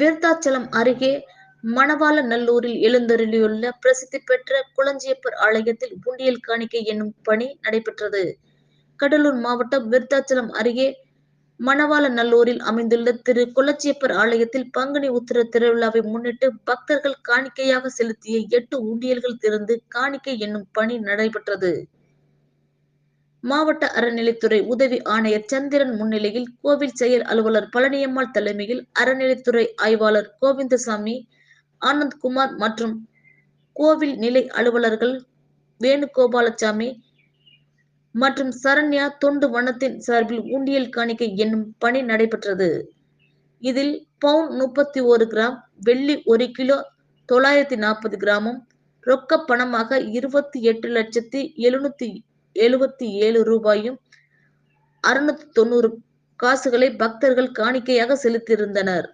விருத்தாச்சலம் அருகே மணவாளநல்லூரில் எழுந்தருளியுள்ள பிரசித்தி பெற்ற குளஞ்சியப்பர் ஆலயத்தில் உண்டியல் காணிக்கை என்னும் பணி நடைபெற்றது. கடலூர் மாவட்டம் விருத்தாச்சலம் அருகே மணவாளநல்லூரில் அமைந்துள்ள திரு குளச்சியப்பர் ஆலயத்தில் பங்குனி உத்திர திருவிழாவை முன்னிட்டு பக்தர்கள் காணிக்கையாக செலுத்திய எட்டு உண்டியல்கள் திறந்து காணிக்கை என்னும் பணி நடைபெற்றது. மாவட்ட அறநிலைத்துறை உதவி ஆணையர் சந்திரன் முன்னிலையில் கோவில் செயல் அலுவலர் பழனியம்மாள் தலைமையில் அறநிலைத்துறை ஆய்வாளர் கோவிந்தசாமி ஆனந்த்குமார் மற்றும் கோவில் நிலை அலுவலர்கள் வேணுகோபாலசாமி மற்றும் சரண்யா தொண்டு வனத்தின் சார்பில் உண்டியல் காணிக்கை என்னும் பணி நடைபெற்றது. இதில் பவுன் முப்பத்தி ஒரு கிராம் வெள்ளி ஒரு கிலோ தொள்ளாயிரத்தி நாற்பது கிராமும் ரொக்க பணமாக இருபத்தி எட்டு லட்சத்தி எழுநூத்தி எழுபத்தி ஏழு ரூபாயும் அறுநூத்தி தொண்ணூறு காசுகளை பக்தர்கள் காணிக்கையாக செலுத்தியிருந்தனர்.